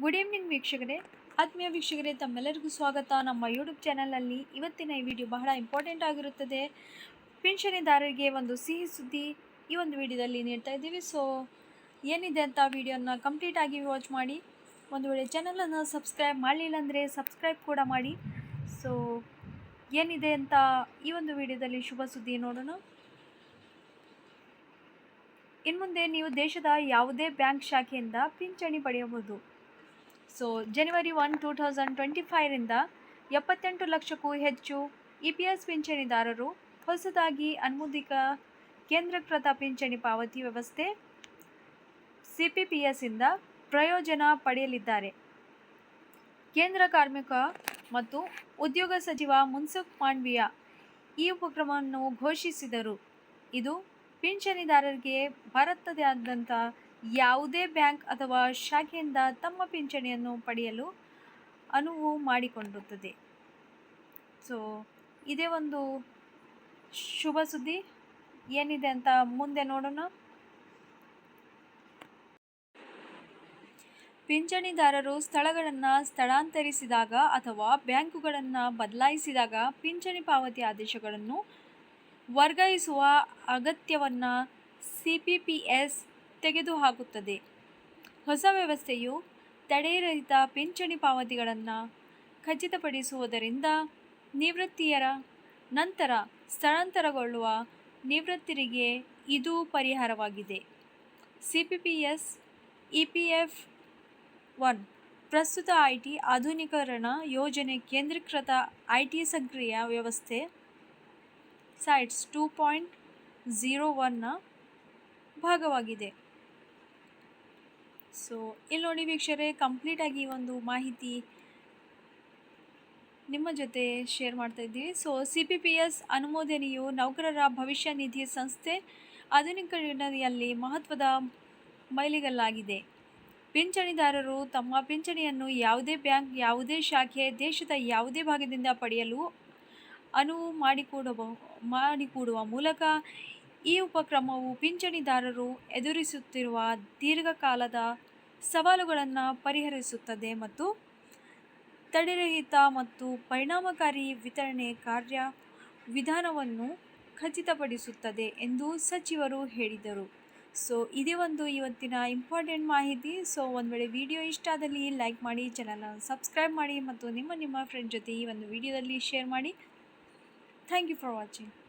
Good evening ವೀಕ್ಷಕರೇ. ಆತ್ಮೀಯ ವೀಕ್ಷಕರೇ, ತಮ್ಮೆಲ್ಲರಿಗೂ ಸ್ವಾಗತ. ನಮ್ಮ ಯೂಟ್ಯೂಬ್ ಚಾನಲಲ್ಲಿ ಇವತ್ತಿನ ಈ ವಿಡಿಯೋ ಬಹಳ ಇಂಪಾರ್ಟೆಂಟ್ ಆಗಿರುತ್ತದೆ. ಪಿಂಚಣಿದಾರರಿಗೆ ಒಂದು ಸಿಹಿ ಸುದ್ದಿ ಈ ಒಂದು ವಿಡಿಯೋದಲ್ಲಿ ನೀಡ್ತಾ ಇದ್ದೀವಿ. ಸೊ ಏನಿದೆ ಅಂತ ವಿಡಿಯೋನ ಕಂಪ್ಲೀಟ್ ಆಗಿ ವಾಚ್ ಮಾಡಿ. ಒಂದು ವೇಳೆ ಚಾನಲನ್ನು ಸಬ್ಸ್ಕ್ರೈಬ್ ಮಾಡಲಿಲ್ಲ ಅಂದರೆ ಸಬ್ಸ್ಕ್ರೈಬ್ ಕೂಡ ಮಾಡಿ. ಸೊ ಏನಿದೆ ಅಂತ ಈ ಒಂದು ವಿಡಿಯೋದಲ್ಲಿ ಶುಭ ಸುದ್ದಿ ನೋಡೋಣ. ಇನ್ಮುಂದೆ ನೀವು ದೇಶದ ಯಾವುದೇ ಬ್ಯಾಂಕ್ ಶಾಖೆಯಿಂದ ಪಿಂಚಣಿ ಪಡೆಯಬಹುದು. So January one two thousand twenty ಫೈರಿಂದ ಎಪ್ಪತ್ತೆಂಟು ಲಕ್ಷಕ್ಕೂ ಹೆಚ್ಚು ಇ ಪಿ ಎಸ್ ಪಿಂಚಣಿದಾರರು ಹೊಸದಾಗಿ ಅನುಮೋದಿತ ಕೇಂದ್ರೀಕೃತ ಪಿಂಚಣಿ ಪಾವತಿ ವ್ಯವಸ್ಥೆ ಸಿ ಪಿ ಪಿ ಎಸ್ಸಿಂದ ಪ್ರಯೋಜನ ಪಡೆಯಲಿದ್ದಾರೆ. ಕೇಂದ್ರ ಕಾರ್ಮಿಕ ಮತ್ತು ಉದ್ಯೋಗ ಸಚಿವ ಮುನ್ಸುಖ್ ಮಾಂಡ್ವಿಯ ಈ ಉಪಕ್ರಮವನ್ನು ಘೋಷಿಸಿದರು. ಇದು ಪಿಂಚಣಿದಾರರಿಗೆ ಭಾರತದಾದ್ಯಂತ ಯಾವುದೇ ಬ್ಯಾಂಕ್ ಅಥವಾ ಶಾಖೆಯಿಂದ ತಮ್ಮ ಪಿಂಚಣಿಯನ್ನು ಪಡೆಯಲು ಅನುವು ಮಾಡಿಕೊಂಡಿರುತ್ತದೆ. ಸೊ ಇದೇ ಒಂದು ಶುಭ ಸುದ್ದಿ. ಏನಿದೆ ಅಂತ ಮುಂದೆ ನೋಡೋಣ. ಪಿಂಚಣಿದಾರರು ಸ್ಥಳಗಳನ್ನು ಸ್ಥಳಾಂತರಿಸಿದಾಗ ಅಥವಾ ಬ್ಯಾಂಕುಗಳನ್ನು ಬದಲಾಯಿಸಿದಾಗ ಪಿಂಚಣಿ ಪಾವತಿ ಆದೇಶಗಳನ್ನು ವರ್ಗಾಯಿಸುವ ಅಗತ್ಯವನ್ನು ಸಿ ಪಿ ಪಿ ಎಸ್ ತೆಗೆದುಹಾಕುತ್ತದೆ. ಹೊಸ ವ್ಯವಸ್ಥೆಯು ತಡೆರಹಿತ ಪಿಂಚಣಿ ಪಾವತಿಗಳನ್ನು ಖಚಿತಪಡಿಸುವುದರಿಂದ ನಿವೃತ್ತಿಯರ ನಂತರ ಸ್ಥಳಾಂತರಗೊಳ್ಳುವ ನಿವೃತ್ತರಿಗೆ ಇದು ಪರಿಹಾರವಾಗಿದೆ. C P P S E P F one ಪ್ರಸ್ತುತ ಐ ಟಿ ಆಧುನೀಕರಣ ಯೋಜನೆ ಕೇಂದ್ರೀಕೃತ ಐ ಟಿ ಸಕ್ರಿಯ ವ್ಯವಸ್ಥೆ. ಸೈಟ್ಸ್ ಟೂ ಪಾಯಿಂಟ್ ಝೀರೋ ಒನ್ನ ಭಾಗವಾಗಿದೆ. ಸೊ ಇಲ್ಲಿ ನೋಡಿ ವೀಕ್ಷರೇ ಕಂಪ್ಲೀಟಾಗಿ ಒಂದು ಮಾಹಿತಿ ನಿಮ್ಮ ಜೊತೆ ಶೇರ್ ಮಾಡ್ತಾ ಇದ್ದೀವಿ. So C P P S ಅನುಮೋದನೆಯು ನೌಕರರ ಭವಿಷ್ಯ ನಿಧಿ ಸಂಸ್ಥೆ ಆಧುನೀಕರಣದಲ್ಲಿ ಮಹತ್ವದ ಮೈಲಿಗಲ್ಲಾಗಿದೆ. ಪಿಂಚಣಿದಾರರು ತಮ್ಮ ಪಿಂಚಣಿಯನ್ನು ಯಾವುದೇ ಬ್ಯಾಂಕ್, ಯಾವುದೇ ಶಾಖೆ, ದೇಶದ ಯಾವುದೇ ಭಾಗದಿಂದ ಪಡೆಯಲು ಅನುವು ಮಾಡಿಕೊಡಬ ಮಾಡಿಕೊಡುವ ಮೂಲಕ ಈ ಉಪಕ್ರಮವು ಪಿಂಚಣಿದಾರರು ಎದುರಿಸುತ್ತಿರುವ ದೀರ್ಘಕಾಲದ ಸವಾಲುಗಳನ್ನು ಪರಿಹರಿಸುತ್ತದೆ ಮತ್ತು ತಡೆರಹಿತ ಮತ್ತು ಪರಿಣಾಮಕಾರಿ ವಿತರಣೆ ಕಾರ್ಯ ವಿಧಾನವನ್ನು ಖಚಿತಪಡಿಸುತ್ತದೆ ಎಂದು ಸಚಿವರು ಹೇಳಿದರು. ಸೊ, ಇದೇ ಒಂದು ಇವತ್ತಿನ ಇಂಪಾರ್ಟೆಂಟ್ ಮಾಹಿತಿ. ಸೊ, ಒಂದು ವೇಳೆ ವಿಡಿಯೋ ಇಷ್ಟ ಆದಲ್ಲಿ ಲೈಕ್ ಮಾಡಿ ಚಾನಲ್ನ ಸಬ್ಸ್ಕ್ರೈಬ್ ಮಾಡಿ ಮತ್ತು ನಿಮ್ಮ ನಿಮ್ಮ ಫ್ರೆಂಡ್ ಜೊತೆ ಈ ಒಂದು ವಿಡಿಯೋದಲ್ಲಿ ಶೇರ್ ಮಾಡಿ. Thank you for watching